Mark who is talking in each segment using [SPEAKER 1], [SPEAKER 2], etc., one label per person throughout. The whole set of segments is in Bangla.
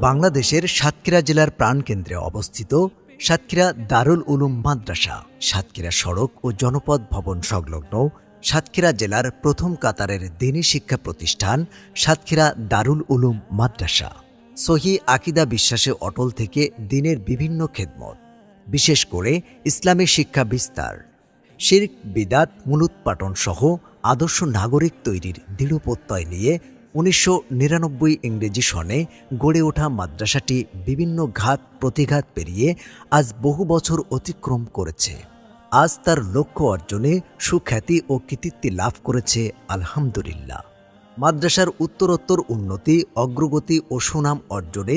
[SPEAKER 1] বাংলাদেশের সাতক্ষীরা জেলার প্রাণকেন্দ্রে অবস্থিত সাতক্ষীরা দারুল উলুম মাদ্রাসা, সাতক্ষীরা সড়ক ও জনপদ ভবন সংলগ্ন সাতক্ষীরা জেলার প্রথম কাতারের দিনী শিক্ষা প্রতিষ্ঠান সাতক্ষীরা দারুল উলুম মাদ্রাসা। সহি আকিদা বিশ্বাসে অটল থেকে দিনের বিভিন্ন খেদমত, বিশেষ করে ইসলামী শিক্ষা বিস্তার। শির্ক, বিদাত মূলোৎপাটন সহ আদর্শ নাগরিক তৈরির দৃঢ় প্রত্যয় নিয়ে উনিশশো নিরানব্বই ইংরেজি সনে গড়ে ওঠা মাদ্রাসাটি বিভিন্ন ঘাত প্রতিঘাত পেরিয়ে আজ বহু বছর অতিক্রম করেছে। আজ তার লক্ষ্য অর্জনে সুখ্যাতি ও কৃতিত্ব লাভ করেছে আলহামদুলিল্লাহ। মাদ্রাসার উত্তরোত্তর উন্নতি, অগ্রগতি ও সুনাম অর্জনে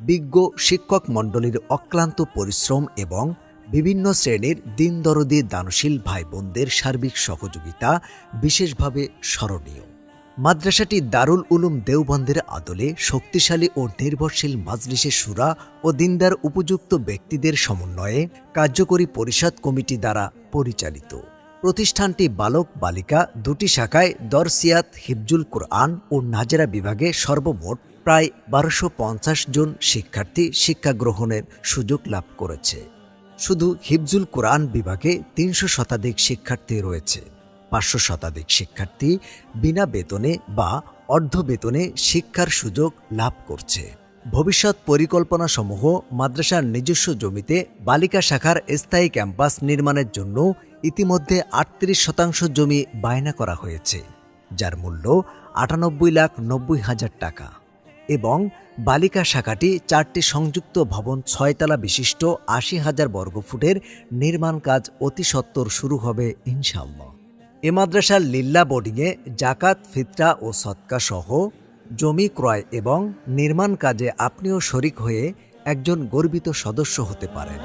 [SPEAKER 1] বিজ্ঞ শিক্ষক মণ্ডলীর অক্লান্ত পরিশ্রম এবং বিভিন্ন শ্রেণির দিনদরদি দানশীল ভাই বোনদের সার্বিক সহযোগিতা বিশেষভাবে স্মরণীয়। মাদ্রাসাটি দারুল উলুম দেওবন্দের আদলে শক্তিশালী ও নির্ভরশীল মাজলিসে সুরা ও দিনদার উপযুক্ত ব্যক্তিদের সমন্বয়ে কার্যকরী পরিষদ কমিটি দ্বারা পরিচালিত। প্রতিষ্ঠানটি বালক বালিকা দুটি শাখায় দরসিয়াত হিফজুল কোরআন ও নাজেরা বিভাগে সর্বমোট প্রায় বারোশো জন শিক্ষার্থী শিক্ষা গ্রহণের সুযোগ লাভ করেছে। শুধু হিফজুল কোরআন বিভাগে তিনশো শতাধিক শিক্ষার্থী রয়েছে। পাঁচশো শতাধিক শিক্ষার্থী বিনা বেতনে বা অর্ধ বেতনে শিক্ষার সুযোগ লাভ করছে। ভবিষ্যৎ পরিকল্পনা সমূহ মাদ্রাসার নিজস্ব জমিতে বালিকা শাখার স্থায়ী ক্যাম্পাস নির্মাণের জন্য ইতিমধ্যে আটত্রিশ শতাংশ জমি বায়না করা হয়েছে, যার মূল্য আটানব্বই লাখ নব্বই হাজার টাকা। এবং বালিকা শাখাটি চারটি সংযুক্ত ভবন ছয়তলা বিশিষ্ট আশি হাজার বর্গফুটের নির্মাণ কাজ অতি সত্বর শুরু হবে ইনশাল্লাহ এ মাদ্রাসার লিল্লা বোর্ডিংয়ে জাকাত, ফিতরা ও সৎকা সহ জমি ক্রয় এবং নির্মাণ কাজে আপনিও শরিক হয়ে একজন গর্বিত সদস্য হতে পারেন।